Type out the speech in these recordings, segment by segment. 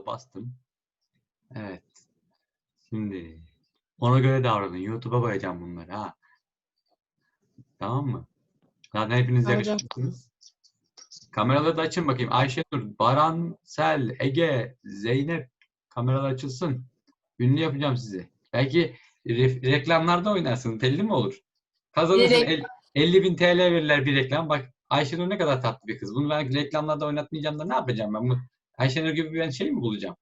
Download'a bastım. Evet. Şimdi ona göre davranın. YouTube'a koyacağım bunları ha. Tamam mı? Zaten hepiniz yakışıklısınız. Kameraları da açın bakayım. Ayşenur, Baran, Sel, Ege, Zeynep. Kameralar açılsın. Ünlü yapacağım sizi. Belki re- reklamlarda oynarsınız. Belli mi olur? Kazanırsın. El- 50 bin TL verirler bir reklam. Bak Ayşenur ne kadar tatlı bir kız. Bunu ben reklamlarda oynatmayacağım da ne yapacağım ben? Ayşenur gibi ben şey mi bulacağım?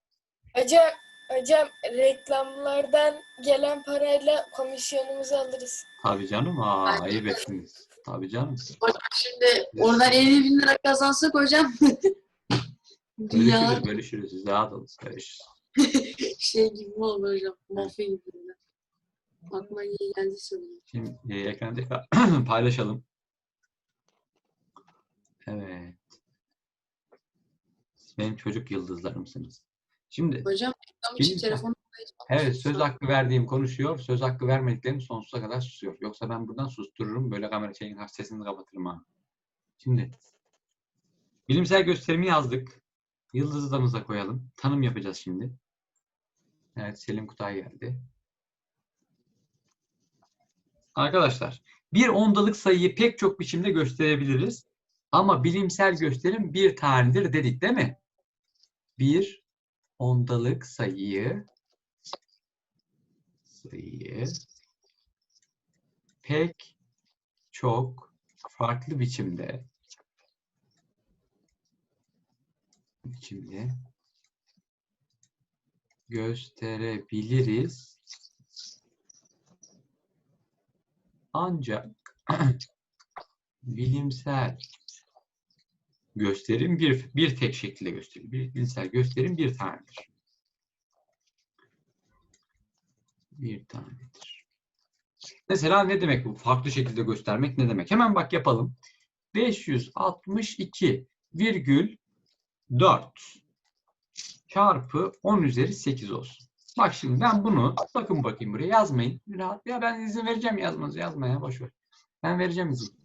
Hocam, hocam reklamlardan gelen parayla komisyonumuzu alırız. Tabii canım. Aa, ayıp ettiniz. Tabii canım. Hocam şimdi oradan 50 bin lira kazansak hocam. Dünya Bölüşürüz, bölüşürüz. Siz rahat olun. Bölüşürüz. şey gibi mi olur hocam? Mafya gibi. Aklıma iyi geldiyse hocam. Şimdi e, ekranı tekrar paylaşalım. Evet. Benim çocuk yıldızlarımsınız. Şimdi Hocam reklam için telefonu evet söz hakkı verdiğim konuşuyor. Söz hakkı vermediklerim sonsuza kadar susuyor. Yoksa ben buradan sustururum. Böyle kamera şeyin sesini kapatırım ha. Şimdi bilimsel gösterimi yazdık. Yıldızı koyalım. Tanım yapacağız şimdi. Evet Selim Kutay geldi. Arkadaşlar bir ondalık sayıyı pek çok biçimde gösterebiliriz. Ama bilimsel gösterim bir tanedir dedik değil mi? Bir ondalık sayıyı sayıyı pek çok farklı biçimde biçimde gösterebiliriz. Ancak bilimsel gösterim bir bir tek şekilde gösterilir. Bir bilimsel gösterim bir tanedir. Bir tanedir. Mesela ne demek bu? Farklı şekilde göstermek ne demek? Hemen bak yapalım. 562 virgül 4 çarpı 10 üzeri 8 olsun. Bak şimdi ben bunu bakın bakayım buraya yazmayın. Rahat. Ya ben izin vereceğim yazmanızı yazmaya boş ver. Ben vereceğim izin.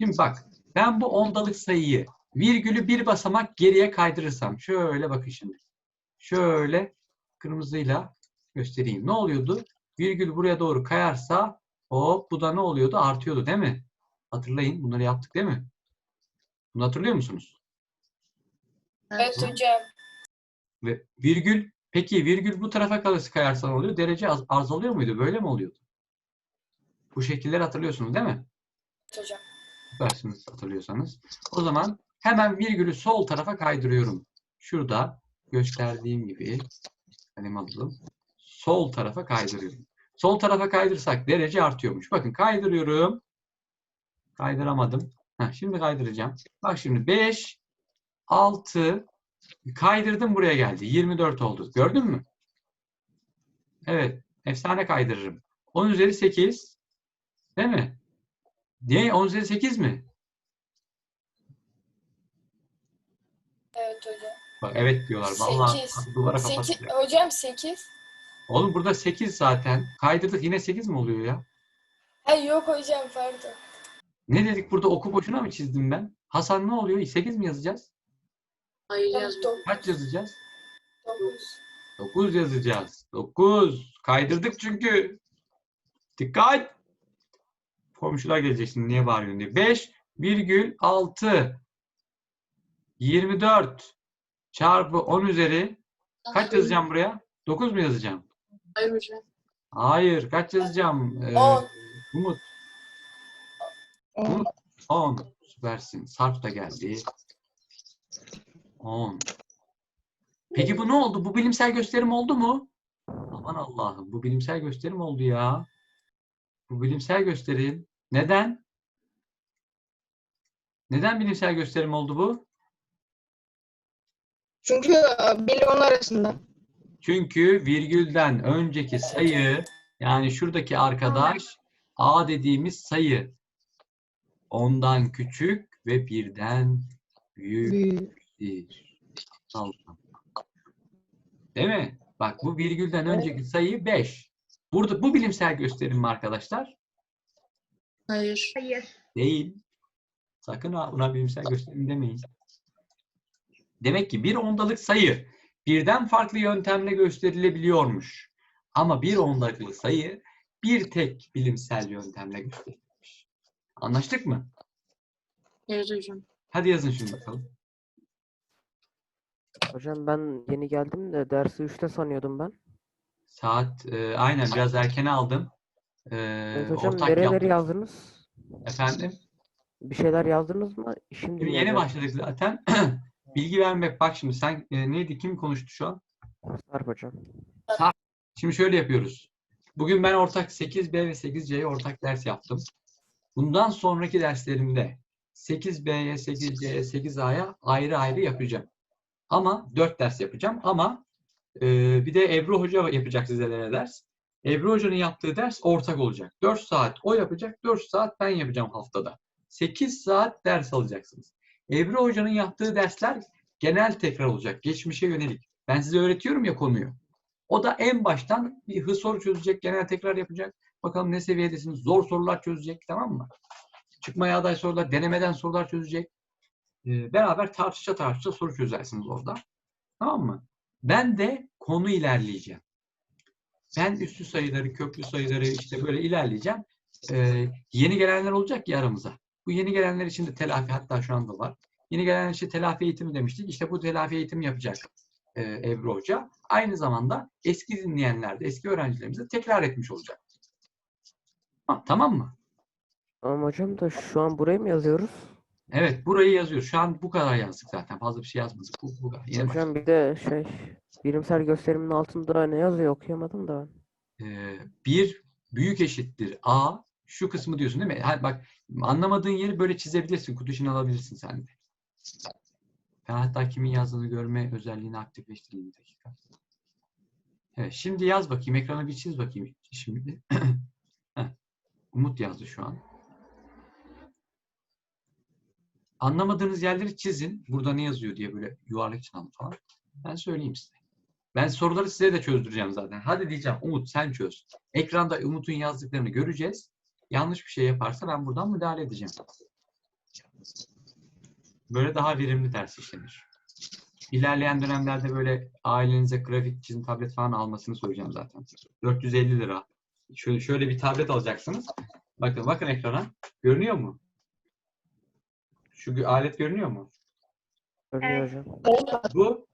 Şimdi bak ben bu ondalık sayıyı virgülü bir basamak geriye kaydırırsam şöyle bakın şimdi. Şöyle kırmızıyla göstereyim. Ne oluyordu? Virgül buraya doğru kayarsa hop bu da ne oluyordu? Artıyordu değil mi? Hatırlayın bunları yaptık değil mi? Bunu hatırlıyor musunuz? Evet hocam. Ve virgül peki virgül bu tarafa kalırsa kayarsa ne oluyor? Derece az, azalıyor muydu? Böyle mi oluyordu? Bu şekilleri hatırlıyorsunuz değil mi? Hocam. Süpersiniz hatırlıyorsanız. O zaman hemen virgülü sol tarafa kaydırıyorum. Şurada gösterdiğim gibi kalem alalım. Sol tarafa kaydırıyorum. Sol tarafa kaydırsak derece artıyormuş. Bakın kaydırıyorum. Kaydıramadım. Heh, şimdi kaydıracağım. Bak şimdi 5, 6, kaydırdım buraya geldi. 24 oldu. Gördün mü? Evet. Efsane kaydırırım. 10 üzeri 8. Değil mi? Niye? 10 üzeri 8 mi? Evet hocam. Bak evet diyorlar. Vallahi Sekiz. duvara Sekiz, kapatacak. hocam 8. Oğlum burada 8 zaten. Kaydırdık yine 8 mi oluyor ya? Hayır yok hocam pardon. Ne dedik burada oku boşuna mı çizdim ben? Hasan ne oluyor? 8 mi yazacağız? Hayır yazma. Kaç yazacağız? 9. 9 yazacağız. 9. Kaydırdık çünkü. Dikkat. Komşular gelecek şimdi niye bağırıyorsun diye. 5 virgül 6 24 çarpı 10 üzeri kaç yazacağım buraya? 9 mu yazacağım? Hayır hocam. Hayır. Kaç yazacağım? Ee, 10. Umut. On. 10. Süpersin. Sarp da geldi. 10. Peki bu ne oldu? Bu bilimsel gösterim oldu mu? Aman Allah'ım. Bu bilimsel gösterim oldu ya. Bu bilimsel gösterim. Neden? Neden bilimsel gösterim oldu bu? Çünkü e, biri onun arasında. Çünkü virgülden önceki sayı yani şuradaki arkadaş A dediğimiz sayı ondan küçük ve birden büyük. Büyük. Bir. Allah'ım. Değil mi? Bak bu virgülden önceki sayı 5. Burada bu bilimsel gösterim mi arkadaşlar? Hayır. Hayır. Değil. Sakın ha buna bilimsel gösterim demeyin. Demek ki bir ondalık sayı birden farklı yöntemle gösterilebiliyormuş. Ama bir ondalıklı sayı bir tek bilimsel yöntemle gösterilmiş. Anlaştık mı? Evet hocam. Hadi yazın şunu bakalım. Hocam ben yeni geldim de dersi 3'te sanıyordum ben. Saat e, aynen biraz erken aldım. E, Evet hocam ortak nereleri yaptık. yazdınız? Efendim? Bir şeyler yazdınız mı? Şimdi Şimdi yeni başladık zaten. Bilgi vermek. Bak şimdi sen e, neydi? Kim konuştu şu an? Sarp hocam. Şimdi şöyle yapıyoruz. Bugün ben ortak 8B ve 8C'ye ortak ders yaptım. Bundan sonraki derslerimde 8B'ye, 8C'ye, 8A'ya ayrı ayrı yapacağım. Ama 4 ders yapacağım. Ama e, bir de Ebru Hoca yapacak sizlere ders. Ebru Hoca'nın yaptığı ders ortak olacak. 4 saat o yapacak, 4 saat ben yapacağım haftada. 8 saat ders alacaksınız. Ebru Hoca'nın yaptığı dersler genel tekrar olacak. Geçmişe yönelik. Ben size öğretiyorum ya konuyu. O da en baştan bir hız soru çözecek, genel tekrar yapacak. Bakalım ne seviyedesiniz? Zor sorular çözecek, tamam mı? Çıkmaya aday sorular, denemeden sorular çözecek. Ee, beraber tartışa tartışa soru çözersiniz orada. Tamam mı? Ben de konu ilerleyeceğim. Ben üstü sayıları, köklü sayıları işte böyle ilerleyeceğim. Ee, yeni gelenler olacak ya aramıza. Bu yeni gelenler için de telafi hatta şu anda var. Yeni gelenler için telafi eğitimi demiştik. İşte bu telafi eğitimi yapacak e, Ebru Hoca. Aynı zamanda eski dinleyenler de, eski öğrencilerimiz de tekrar etmiş olacak. Ha, tamam mı? Ama hocam da şu an buraya mı yazıyoruz? Evet, burayı yazıyor. Şu an bu kadar yazdık zaten. Fazla bir şey yazmadık. Bu, bu kadar. Yeni Hocam bir de şey bilimsel gösterimin altında ne yazıyor okuyamadım da. ben. Ee, bir büyük eşittir A. Şu kısmı diyorsun değil mi? Ha, bak anlamadığın yeri böyle çizebilirsin. Kutu alabilirsin sen de. Ben hatta kimin yazdığını görme özelliğini aktifleştireyim bir dakika. Evet, şimdi yaz bakayım. Ekrana bir çiz bakayım şimdi. Umut yazdı şu an. Anlamadığınız yerleri çizin. Burada ne yazıyor diye böyle yuvarlak çizim falan. Ben söyleyeyim size. Ben soruları size de çözdüreceğim zaten. Hadi diyeceğim Umut sen çöz. Ekranda Umut'un yazdıklarını göreceğiz. Yanlış bir şey yaparsa ben buradan müdahale edeceğim. Böyle daha verimli ders işlenir. İlerleyen dönemlerde böyle ailenize grafik çizim tablet falan almasını söyleyeceğim zaten. 450 lira. Şöyle, şöyle bir tablet alacaksınız. Bakın bakın ekrana. Görünüyor mu? Şu alet görünüyor mu? Görünüyor hocam. Bu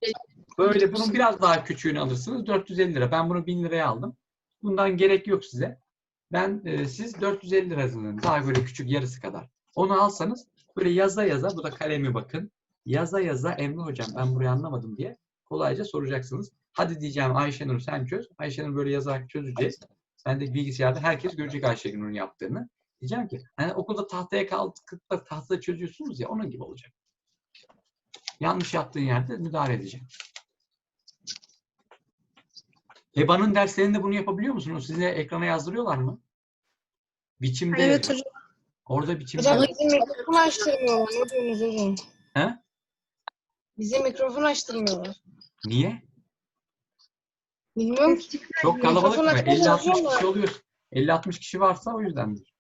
böyle bunun biraz daha küçüğünü alırsınız. 450 lira. Ben bunu 1000 liraya aldım. Bundan gerek yok size. Ben e, siz 450 lira. Daha böyle küçük yarısı kadar. Onu alsanız böyle yaza yaza bu da kalemi bakın. Yaza yaza Emre hocam ben burayı anlamadım diye kolayca soracaksınız. Hadi diyeceğim Ayşenur sen çöz. Ayşenur böyle yazarak çözeceğiz. Ben de bilgisayarda herkes görecek Ayşenur'un yaptığını. Diyeceğim ki hani okulda tahtaya kalkıp da tahtada çözüyorsunuz ya onun gibi olacak. Yanlış yaptığın yerde müdahale edeceğim. EBA'nın derslerinde bunu yapabiliyor musunuz? Size ekrana yazdırıyorlar mı? Biçimde Evet hocam. Orada biçimde Hocam bize mikrofon açtırmıyorlar. Ne diyorsunuz hocam? He? Bize mikrofon açtırmıyorlar. Niye? Bilmiyorum ki. Çok kalabalık mı? Mikrofon 50-60 açmıyorlar. kişi oluyor. 50-60 kişi varsa o yüzdendir.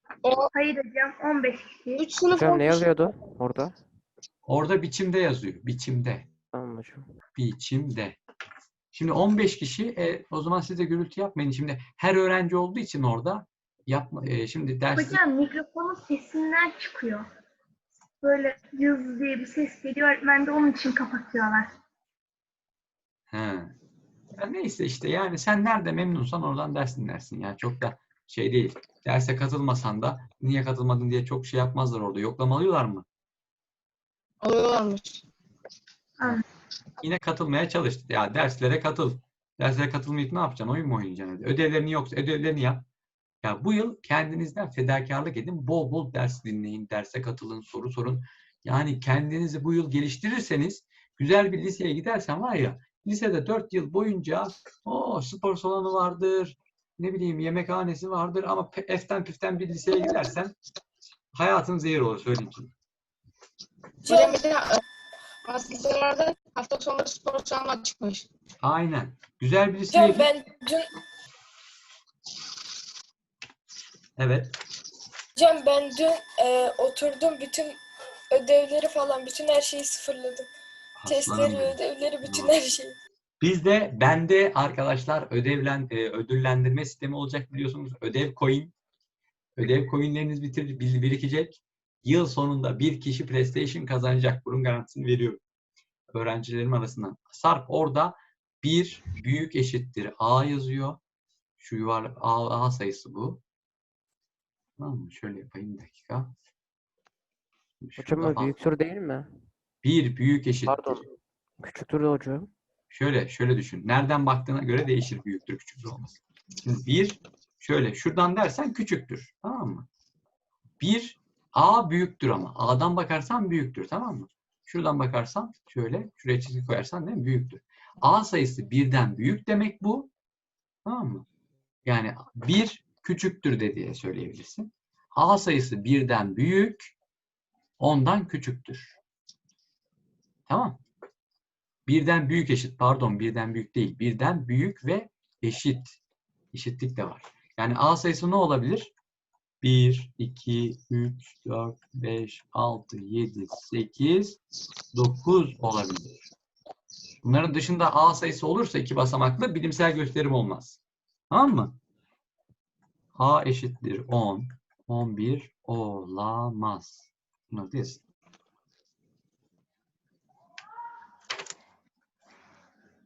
Hayır hocam 15 kişi. 3 sınıf Hocam ne yazıyordu orada? Orada biçimde yazıyor. Biçimde. Tamam hocam. Biçimde. Şimdi 15 kişi e, o zaman siz de gürültü yapmayın. Şimdi her öğrenci olduğu için orada yapma e, şimdi ders Hocam mikrofonun sesinden çıkıyor. Böyle yız diye bir ses geliyor. Öğretmen de onun için kapatıyorlar. He. Ya neyse işte yani sen nerede memnunsan oradan ders dinlersin. Yani çok da şey değil. Derse katılmasan da niye katılmadın diye çok şey yapmazlar orada. Yoklama alıyorlar mı? Alıyorlarmış. Yine katılmaya çalış. Ya derslere katıl. Derslere katılmayıp ne yapacaksın? Oyun mu oynayacaksın? Ödevlerini yoksa ödevlerini yap. Ya bu yıl kendinizden fedakarlık edin. Bol bol ders dinleyin. Derse katılın. Soru sorun. Yani kendinizi bu yıl geliştirirseniz güzel bir liseye gidersen var ya lisede 4 yıl boyunca o spor salonu vardır. Ne bileyim yemekhanesi vardır ama eften püften bir liseye gidersen hayatın zehir olur söyleyeyim. Hocam bir de hafta sonu spor salonu çıkmış. Aynen. Güzel bir Hocam git. ben dün Evet. hocam ben dün e, oturdum bütün ödevleri falan bütün her şeyi sıfırladım. Aslanım Testleri, benim. ödevleri, bütün her şeyi. Bizde bende arkadaşlar ödevlen e, ödüllendirme sistemi olacak biliyorsunuz. Ödev coin. Ödev coinleriniz bitir, bir- birikecek. Yıl sonunda bir kişi PlayStation kazanacak. Bunun garantisini veriyorum. Öğrencilerim arasından. Sarp orada bir büyük eşittir A yazıyor. Şu yuvarlak A, A sayısı bu. Tamam mı? Şöyle yapayım bir dakika. Hocam o büyüktür değil mi? bir büyük eşittir. Pardon. Küçüktür de hocam. Şöyle, şöyle düşün. Nereden baktığına göre değişir büyüktür, küçüktür olması. Şimdi bir, şöyle şuradan dersen küçüktür. Tamam mı? Bir, A büyüktür ama. A'dan bakarsan büyüktür. Tamam mı? Şuradan bakarsan şöyle, şuraya çizgi koyarsan değil mi? Büyüktür. A sayısı birden büyük demek bu. Tamam mı? Yani bir küçüktür de diye söyleyebilirsin. A sayısı birden büyük, ondan küçüktür. Tamam. Birden büyük eşit, pardon birden büyük değil. Birden büyük ve eşit. Eşitlik de var. Yani A sayısı ne olabilir? 1, 2, 3, 4, 5, 6, 7, 8, 9 olabilir. Bunların dışında A sayısı olursa iki basamaklı bilimsel gösterim olmaz. Tamam mı? A eşittir 10, 11 olamaz. Da yazın.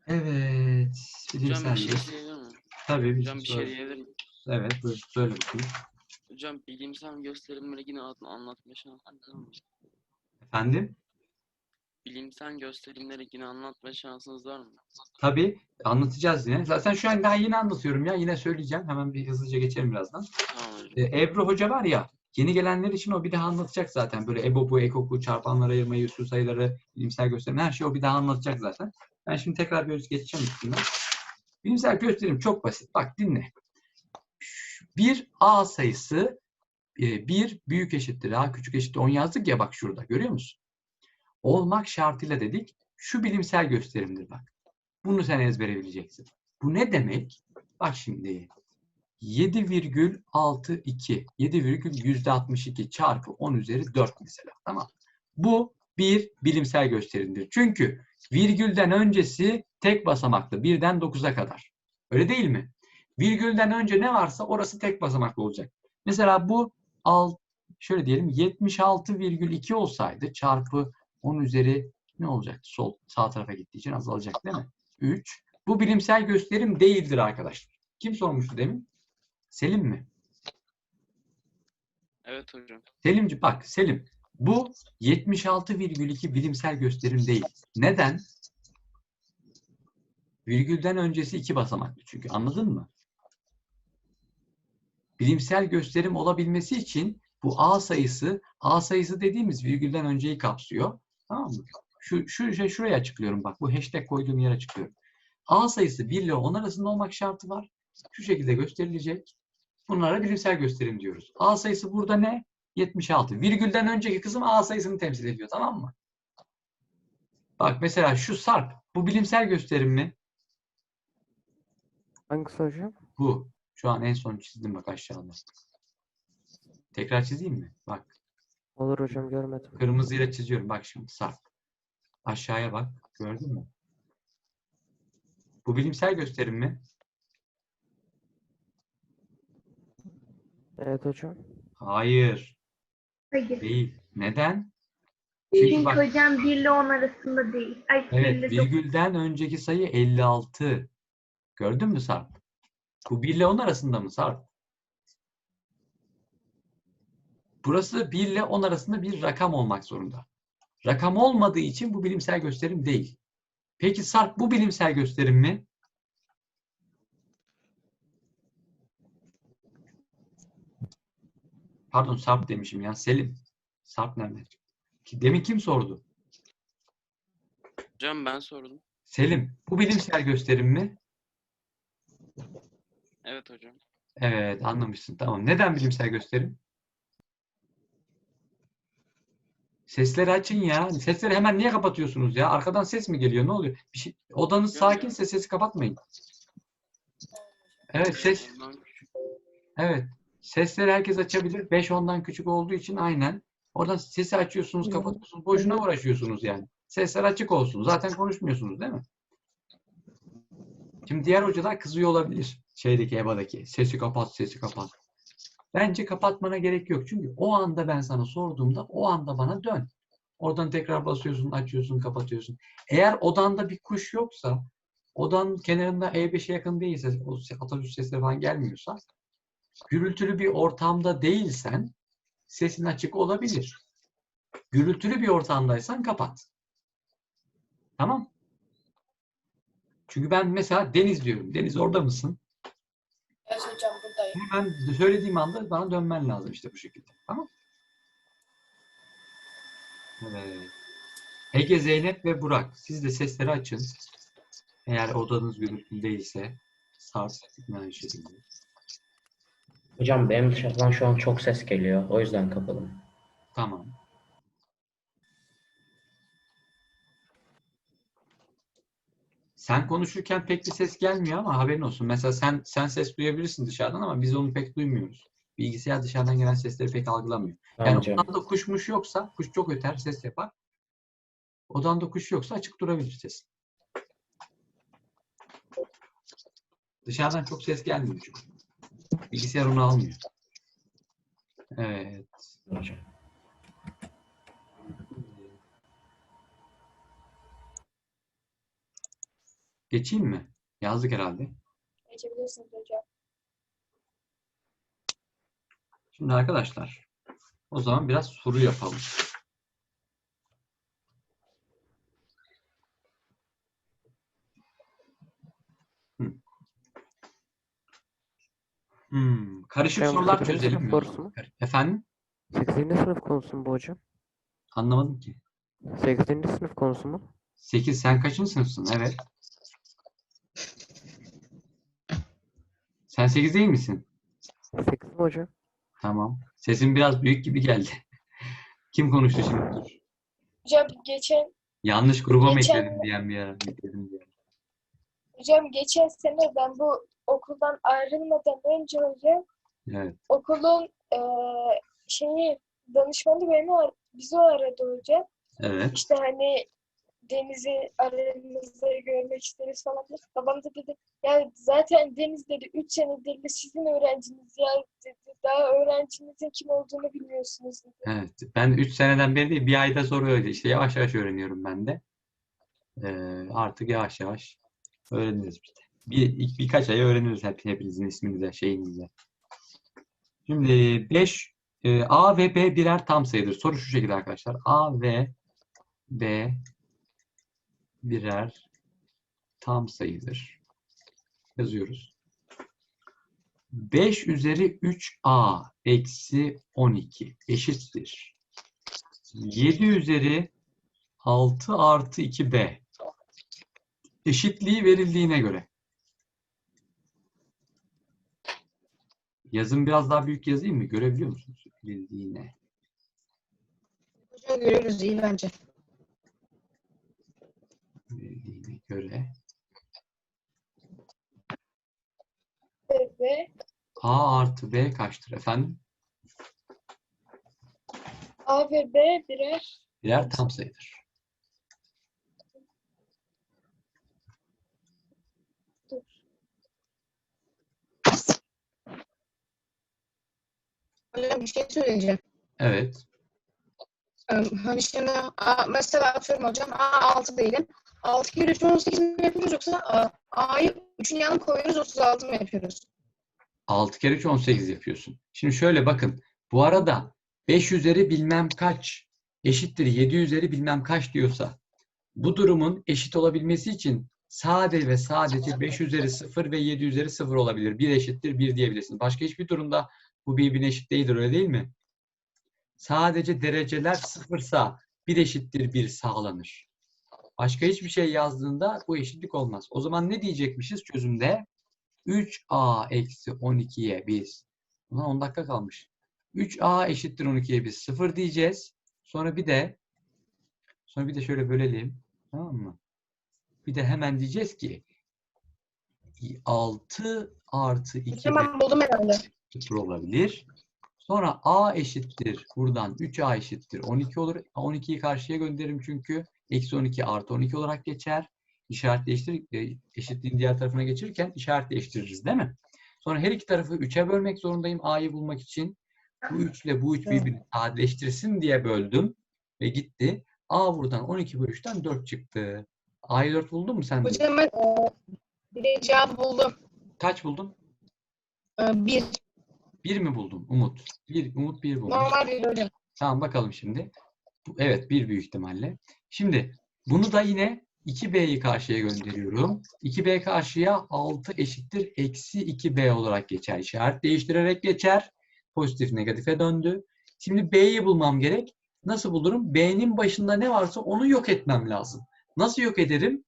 Evet. Hocam Bilimsel bir şey diyebilir miyim? Tabii. Hocam bir şey söyle. diyebilir miyim? Evet, buyur, söyle bakayım. Hocam bilimsel gösterimleri yine an- anlatma şansınız var mı? Efendim? Bilimsel gösterimleri yine anlatma şansınız var mı? Tabii anlatacağız yine. Zaten şu an daha yeni anlatıyorum ya. Yine söyleyeceğim. Hemen bir hızlıca geçelim birazdan. Tamam hocam. Ee, Ebru Hoca var ya, yeni gelenler için o bir daha anlatacak zaten. Böyle EBOB'u, EKOK'u, çarpanları ayırmayı, üstü sayıları, bilimsel gösterim, her şeyi o bir daha anlatacak zaten. Ben şimdi tekrar bir geçeceğim üstünden. Bilimsel gösterim çok basit. Bak dinle. Bir A sayısı e, bir büyük eşittir A küçük eşittir 10 yazdık ya bak şurada görüyor musun? Olmak şartıyla dedik. Şu bilimsel gösterimdir bak. Bunu sen ezbere bileceksin. Bu ne demek? Bak şimdi 7,62 7,62 çarpı 10 üzeri 4 mesela. Tamam. Bu bir bilimsel gösterimdir. Çünkü virgülden öncesi tek basamaklı. Birden 9'a kadar. Öyle değil mi? Virgülden önce ne varsa orası tek basamaklı olacak. Mesela bu al, şöyle diyelim 76,2 olsaydı çarpı 10 üzeri ne olacaktı? Sol sağ tarafa gittiği için azalacak değil mi? 3. Bu bilimsel gösterim değildir arkadaşlar. Kim sormuştu demin? Selim mi? Evet hocam. Selimci bak Selim. Bu 76,2 bilimsel gösterim değil. Neden? Virgülden öncesi iki basamaklı çünkü. Anladın mı? Bilimsel gösterim olabilmesi için bu A sayısı, A sayısı dediğimiz virgülden önceyi kapsıyor. Tamam mı? Şu, şu şey şuraya açıklıyorum bak. Bu hashtag koyduğum yere açıklıyorum. A sayısı 1 ile 10 arasında olmak şartı var. Şu şekilde gösterilecek. Bunlara bilimsel gösterim diyoruz. A sayısı burada ne? 76. Virgülden önceki kısım A sayısını temsil ediyor. Tamam mı? Bak mesela şu sarp. Bu bilimsel gösterim mi? Hangisi hocam? Bu. Şu an en son çizdim bak aşağıda. Tekrar çizeyim mi? Bak. Olur hocam görmedim. Kırmızıyla çiziyorum. Bak şimdi sarp. Aşağıya bak. Gördün mü? Bu bilimsel gösterim mi? Evet hocam. Hayır. Hayır. Değil. Neden? Çünkü Çünkü bak hocam 1 ile 10 arasında değil. Ay, Evet, 1 ile 9. virgülden önceki sayı 56. Gördün mü Sarp? Bu 1 ile 10 arasında mı Sarp? Burası 1 ile 10 arasında bir rakam olmak zorunda. Rakam olmadığı için bu bilimsel gösterim değil. Peki Sarp bu bilimsel gösterim mi? Pardon Sarp demişim ya. Selim. Sarp nerede? Demin kim sordu? Hocam ben sordum. Selim. Bu bilimsel gösterim mi? Evet hocam. Evet anlamışsın. Tamam. Neden bilimsel gösterim? Sesleri açın ya. Sesleri hemen niye kapatıyorsunuz ya? Arkadan ses mi geliyor? Ne oluyor? Bir şey, odanız sakinse sesi kapatmayın. Evet ses. Ondan. Evet. Sesleri herkes açabilir. 5-10'dan küçük olduğu için aynen. Oradan sesi açıyorsunuz, kapatıyorsunuz. Boşuna uğraşıyorsunuz yani. Sesler açık olsun. Zaten konuşmuyorsunuz değil mi? Şimdi diğer hocalar kızıyor olabilir. Şeydeki EBA'daki. Sesi kapat, sesi kapat. Bence kapatmana gerek yok. Çünkü o anda ben sana sorduğumda o anda bana dön. Oradan tekrar basıyorsun, açıyorsun, kapatıyorsun. Eğer odanda bir kuş yoksa, odanın kenarında E5'e yakın değilse, o atasüs sesleri falan gelmiyorsa, gürültülü bir ortamda değilsen sesin açık olabilir. Gürültülü bir ortamdaysan kapat. Tamam. Çünkü ben mesela Deniz diyorum. Deniz orada mısın? Evet hocam buradayım. Ben söylediğim anda bana dönmen lazım işte bu şekilde. Tamam. Evet. Ege, Zeynep ve Burak. Siz de sesleri açın. Eğer odanız gürültülü değilse Sars yine aynı şekilde. Hocam benim dışarıdan şu an çok ses geliyor. O yüzden kapalı. Tamam. Sen konuşurken pek bir ses gelmiyor ama haberin olsun. Mesela sen sen ses duyabilirsin dışarıdan ama biz onu pek duymuyoruz. Bilgisayar dışarıdan gelen sesleri pek algılamıyor. Yani hocam. odanda kuşmuş yoksa, kuş çok öter, ses yapar. Odanda kuş yoksa açık durabilir ses. Dışarıdan çok ses gelmiyor çünkü. Bilgisayar onu almıyor. Evet. hocam. Geçeyim mi? Yazdık herhalde. Geçebilirsiniz hocam. Şimdi arkadaşlar, o zaman biraz soru yapalım. Hmm, karışık Hocam, sorular çözelim mi? konusu? Efendim? 8. sınıf konusu mu bu hocam? Anlamadım ki. 8. sınıf konusu mu? 8 sen kaçıncı sınıfsın? Evet. Sen 8 değil misin? 8 mi hocam? Tamam. Sesin biraz büyük gibi geldi. Kim konuştu şimdi? Dur. Hocam geçen Yanlış gruba mı Geçen- ekledim diyen bir ara. ekledim diye. hocam geçen sene ben bu okuldan ayrılmadan önce hocam Evet. okulun eee şeyi danışmanı beni ar- bizi aradı hocam. Evet. İşte hani Deniz'i aramızda görmek isteriz falan. Babam da dedi ya zaten Deniz dedi 3 senedir de sizin öğrenciniz ya dedi. Daha öğrencinizin kim olduğunu bilmiyorsunuz dedi. Evet. Ben 3 seneden beri değil, bir ayda sonra öyle. İşte yavaş yavaş öğreniyorum ben de. Ee, artık yavaş yavaş öğreniriz işte. Bir, ilk birkaç ay öğreniriz hep, hepinizin isminize, şeyinize. Şimdi 5 A ve B birer tam sayıdır. Soru şu şekilde arkadaşlar. A ve B birer tam sayıdır. Yazıyoruz. 5 üzeri 3a eksi 12 eşittir. 7 üzeri 6 artı 2b. Eşitliği verildiğine göre. Yazım biraz daha büyük yazayım mı? Görebiliyor musunuz? Verildiğine. Hocam görüyoruz iyi bence. Verildiğine göre. Ve A artı B kaçtır efendim? A ve B birer Birer tam sayıdır. Hocam bir şey söyleyeceğim. Evet. Hani şimdi A, mesela atıyorum hocam A6 diyelim. 6 kere 3 18 mi yapıyoruz yoksa A'yı 3'ün yanına koyuyoruz 36 mı yapıyoruz? 6 kere 3 18 yapıyorsun. Şimdi şöyle bakın. Bu arada 5 üzeri bilmem kaç eşittir 7 üzeri bilmem kaç diyorsa bu durumun eşit olabilmesi için sade ve sadece 5 üzeri 0 ve 7 üzeri 0 olabilir. 1 eşittir 1 diyebilirsin. Başka hiçbir durumda bu birbirine eşit değildir öyle değil mi? Sadece dereceler sıfırsa 1 eşittir 1 sağlanır. Başka hiçbir şey yazdığında bu eşitlik olmaz. O zaman ne diyecekmişiz çözümde? 3a eksi 12'ye biz. Ulan 10 dakika kalmış. 3a eşittir 12'ye biz 0 diyeceğiz. Sonra bir de sonra bir de şöyle bölelim. Tamam mı? Bir de hemen diyeceğiz ki 6 artı 2 Hocam ben buldum herhalde. 0 olabilir. Sonra a eşittir. Buradan 3a eşittir 12 olur. 12'yi karşıya gönderirim çünkü. Eksi 12 artı 12 olarak geçer. işaret değiştir e, eşitliğin diğer tarafına geçirirken işaret değiştiririz değil mi? Sonra her iki tarafı 3'e bölmek zorundayım A'yı bulmak için. Bu 3 ile bu 3 birbirini sadeleştirsin diye böldüm ve gitti. A buradan 12 bölü 3'ten 4 çıktı. A'yı 4 buldun mu sen? Hocam ben e, birinci cevabı buldum. Kaç buldun? E, bir. 1 mi buldun Umut? 1 Umut 1 bulmuş. Normal bir hocam. Tamam bakalım şimdi. Evet bir büyük ihtimalle. Şimdi bunu da yine 2B'yi karşıya gönderiyorum. 2B karşıya 6 eşittir eksi 2B olarak geçer. İşaret değiştirerek geçer. Pozitif negatife döndü. Şimdi B'yi bulmam gerek. Nasıl bulurum? B'nin başında ne varsa onu yok etmem lazım. Nasıl yok ederim?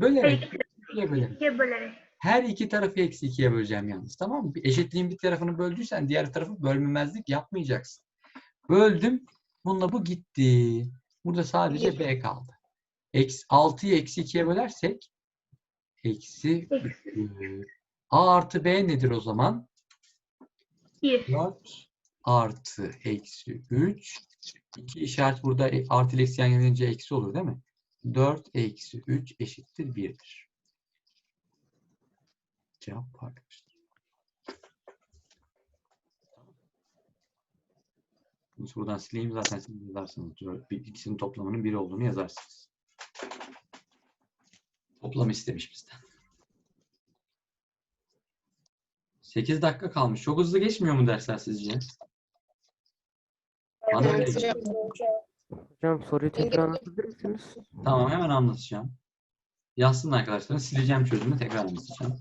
Bölerek. İkiye ikiye bölerek. Her iki tarafı eksi ikiye böleceğim yalnız. Tamam mı? Eşitliğin bir tarafını böldüysen diğer tarafı bölmemezlik yapmayacaksın. Böldüm. Bununla bu gitti. Burada sadece B kaldı. Eksi, 6'yı eksi 2'ye bölersek eksi Eksi üçtür. A artı B nedir o zaman? bir. 4 artı eksi 3. İki işaret burada e- artı ile eksi yan gelince eksi olur değil mi? 4 eksi 3 eşittir 1'dir. Cevap arkadaşlar. Bunu buradan sileyim zaten siz yazarsınız. İkisinin toplamının 1 olduğunu yazarsınız. Toplam istemiş bizden. 8 dakika kalmış. Çok hızlı geçmiyor mu dersler sizce? Bana öyle Evet geliyor. hocam. Hocam soruyu tekrar anlatabilir misiniz? Tamam hemen anlatacağım. Yazsın arkadaşlar. Sileceğim çözümü tekrar anlatacağım.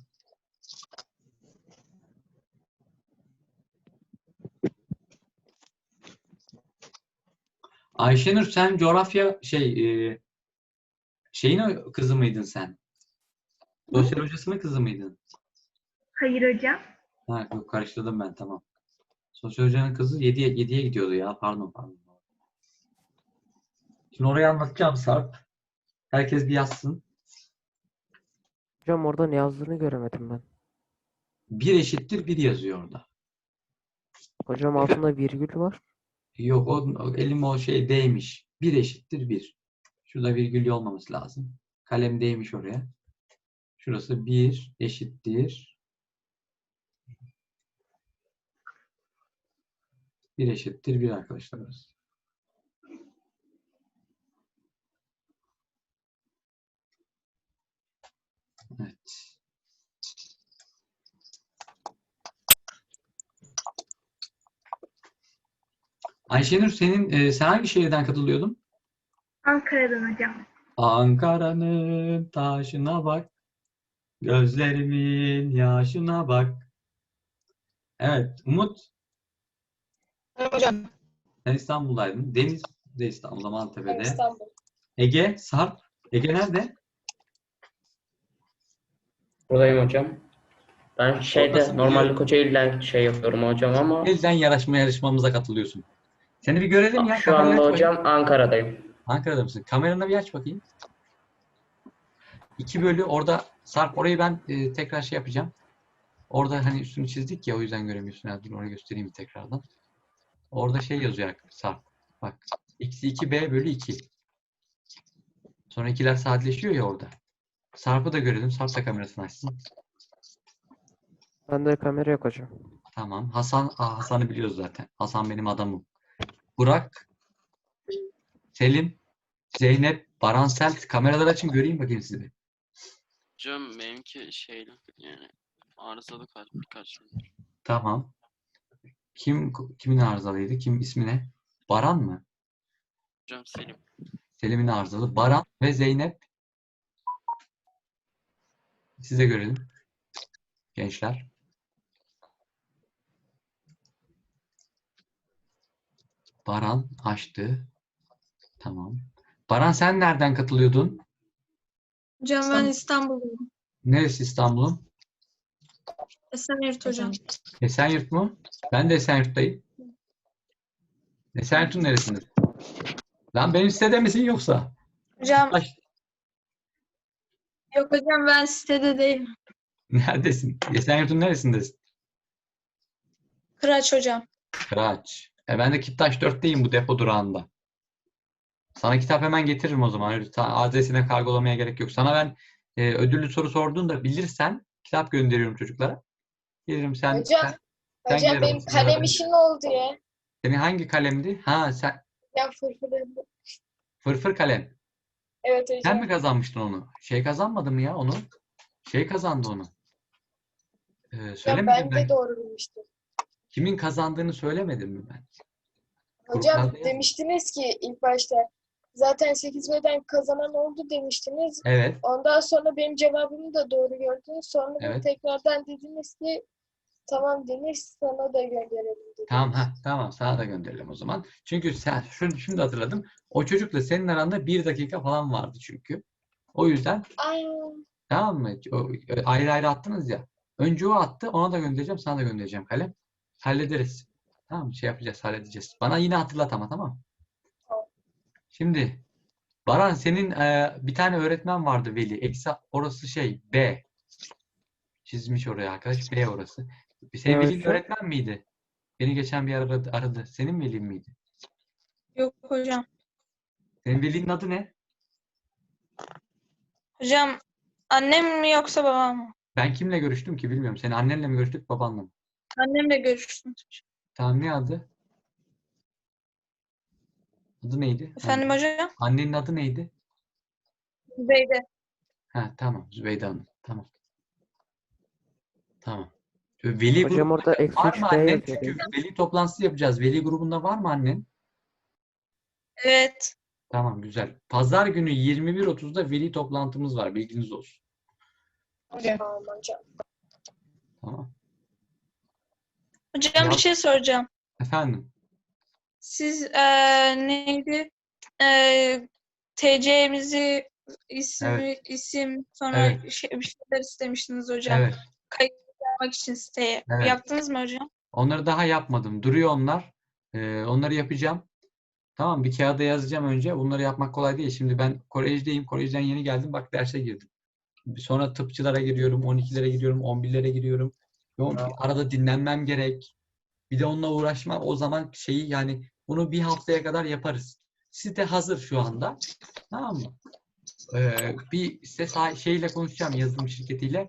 Ayşenur sen coğrafya şey e, şeyin o- kızı mıydın sen? Sosyal hocasının kızı mıydın? Hayır hocam. Ha, yok karıştırdım ben tamam. Sosyal hocanın kızı 7'ye 7'ye gidiyordu ya. Pardon pardon. Şimdi orayı anlatacağım Sarp. Herkes bir yazsın. Hocam orada ne yazdığını göremedim ben. 1 eşittir 1 yazıyor orada. Hocam altında virgül var. Yok o, elim o şey değmiş. 1 eşittir 1. Şurada virgül olmaması lazım. Kalem değmiş oraya. Şurası 1 eşittir 1 eşittir 1 arkadaşlar. Evet. Ayşenur senin e, sen hangi şehirden katılıyordun? Ankara'dan hocam. Ankara'nın taşına bak. Gözlerimin yaşına bak. Evet, Umut hocam. sen İstanbul'daydın. Deniz de İstanbul'da Maltepe'de. İstanbul. Ege, Sarp. Ege nerede? Buradayım hocam. Ben şeyde Oradasın, normalde biliyorum. Kocaeli'den şey yapıyorum hocam ama Elden yarışma yarışmamıza katılıyorsun. Seni bir görelim ya. şu anda bakayım. hocam Ankara'dayım. Ankara'da mısın? Kameranı bir aç bakayım. 2 bölü orada Sarp orayı ben e, tekrar şey yapacağım. Orada hani üstünü çizdik ya o yüzden göremiyorsun. Ya, dur orayı göstereyim bir tekrardan. Orada şey yazıyor Sarp. Bak. Eksi 2b bölü 2. Sonra ikiler sadeleşiyor ya orada. Sarp'ı da görelim. Sarp da kamerasını açsın. Bende kamera yok hocam. Tamam. Hasan, Hasan'ı biliyoruz zaten. Hasan benim adamım. Burak, Selim, Zeynep, Baran Selt. Kameraları açın göreyim bakayım sizi. Hocam benimki şeyli yani arızalı kaç birkaç gündür. Tamam. Kim kimin arızalıydı? Kim ismi ne? Baran mı? Hocam Selim. Selim'in arızalı. Baran ve Zeynep. Size görelim. Gençler. Baran açtı. Tamam. Baran sen nereden katılıyordun? Hocam ben İstanbul'dayım. Neresi İstanbul'un? Esenyurt hocam. Esenyurt mu? Ben de Esenyurt'tayım. Esenyurt'un neresinde? Lan benim sitede misin yoksa? Hocam Ay, yok hocam ben sitede değilim. neredesin? Esenyurt'un neresindesin? Kıraç hocam. Kıraç. E ben de Kiptaş 4'teyim bu depo durağında. Sana kitap hemen getiririm o zaman. Adresine kargolamaya gerek yok. Sana ben e, ödüllü soru sorduğunda bilirsen kitap gönderiyorum çocuklara. Gelirim sen, Hocam, sen- sen Hocam benim kalem beraber. işim oldu ya. senin hangi kalemdi? Ha sen Ya fırfırım. fırfır kalem. Evet Sen hocam. mi kazanmıştın onu? Şey kazanmadı mı ya onu? Şey kazandı onu. Ee, Ya ben ben. de doğru bilmiştim. Kimin kazandığını söylemedim mi ben? Hocam Gruplarda demiştiniz ki ilk başta zaten 8B'den kazanan oldu demiştiniz. Evet. Ondan sonra benim cevabımı da doğru gördünüz. Sonra da Evet. tekrardan dediniz ki tamam Deniz sana da gönderelim dediniz. Tamam ha tamam sana da gönderelim o zaman. Çünkü sen şunu şimdi hatırladım. O çocukla senin aranda bir dakika falan vardı çünkü. O yüzden Aa, tamam mı? O, ayrı ayrı attınız ya. Önce o attı ona da göndereceğim sana da göndereceğim kalem. Hallederiz. Tamam mı? Şey yapacağız halledeceğiz. Bana yine hatırlat ama tamam. Şimdi Baran senin e, bir tane öğretmen vardı Veli. Eksi orası şey B. Çizmiş oraya arkadaş. B orası. Senin Evet, öğretmen miydi? Beni geçen bir aradı, aradı. Senin velin miydi? Yok hocam. Senin velinin adı ne? Hocam annem mi yoksa babam mı? Ben kimle görüştüm ki bilmiyorum. Senin annenle mi görüştük, babanla mı? Annemle görüştüm. Tamam ne adı? Adı neydi? Efendim hocam? Annenin adı neydi? Zübeyde. Ha tamam. Zübeyde Hanım. Tamam. Tamam. Veli Hocam grubunda orada eksi var üç mı annen? yazıyor. Çünkü veli toplantısı yapacağız. Veli grubunda var mı annen? Evet. Tamam güzel. Pazar günü 21.30'da veli toplantımız var. Bilginiz olsun. Hocam. tamam hocam. Ya- bir şey soracağım. Efendim. Siz eee, neydi? Eee TC'mizi ismi, isim sonra Evet. şey, bir şeyler istemiştiniz hocam. Evet. Kayıt yapmak için siteye. Evet. Yaptınız mı hocam? Onları daha yapmadım. Duruyor onlar. Ee, onları yapacağım. Tamam bir kağıda yazacağım önce. Bunları yapmak kolay değil. Şimdi ben kolejdeyim. Kolejden yeni geldim. Bak derse girdim. Sonra tıpçılara giriyorum. 12'lere giriyorum. 11'lere giriyorum. Yoğun bir arada dinlenmem gerek. Bir de onunla uğraşma. O zaman şeyi yani bunu bir haftaya kadar yaparız. Site hazır şu anda. Tamam mı? Ee, bir sah- şeyle konuşacağım yazılım şirketiyle.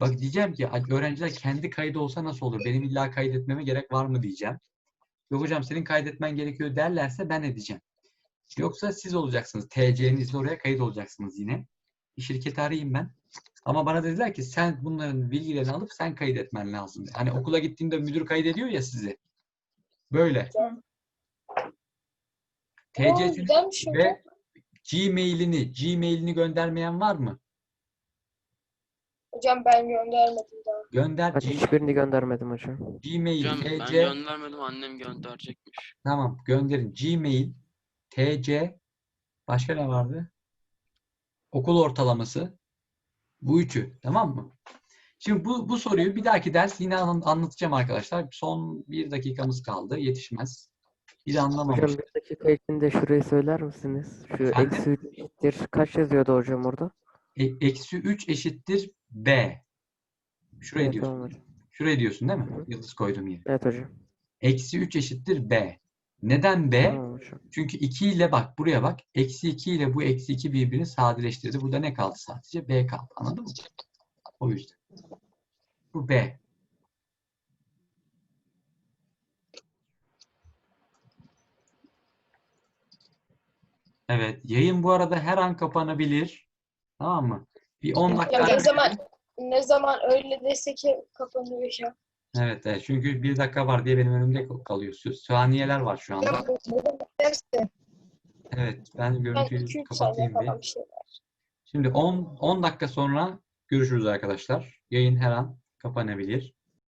Bak diyeceğim ki öğrenciler kendi kaydı olsa nasıl olur? Benim illa kaydetmeme gerek var mı diyeceğim. Yok hocam senin kaydetmen gerekiyor derlerse ben edeceğim. Yoksa siz olacaksınız. TC'nizle oraya kayıt olacaksınız yine. Bir şirketi arayayım ben. Ama bana dediler ki sen bunların bilgilerini alıp sen kaydetmen lazım. Hani okula gittiğinde müdür kaydediyor ya sizi. Böyle. TC'sini ve Gmail'ini, Gmail'ini göndermeyen var mı? Hocam ben göndermedim daha. Gönder Ben hiçbirini göndermedim hocam. Gmail, Hocam ben TC. göndermedim annem gönderecekmiş. Tamam gönderin. Gmail, TC, başka ne vardı? Okul ortalaması. Bu üçü. Tamam mı? Şimdi bu, bu soruyu bir dahaki ders yine an- anlatacağım arkadaşlar. Son bir dakikamız kaldı. Yetişmez. Bir de Hocam anlamamış. bir dakika içinde şurayı söyler misiniz? Şu Efendim? eksi üç eşittir. Kaç yazıyordu hocam orada? E- Eksi 3 eşittir B. Şurayı Evet, diyorsun. tamam. Şurayı diyorsun değil mi? Hı. Yıldız koydum yere. Evet hocam. Eksi 3 eşittir B. Neden B? Çünkü 2 ile bak buraya bak. Eksi 2 ile bu eksi 2 birbirini sadeleştirdi. Burada ne kaldı sadece? B kaldı. Anladın mı? O yüzden. Bu B. Evet. Yayın bu arada her an kapanabilir. Tamam mı? Bir 10 dakika Ya ne zaman ne zaman öyle desek ki kapanıyor ya. Evet, evet. Çünkü bir dakika var diye benim önümde kalıyor. Saniyeler var şu anda. Evet. Ben ben görüntüyü 2-3 saniye kapatayım bir. şey. Şimdi 10 10 dakika sonra görüşürüz arkadaşlar. Yayın her an kapanabilir.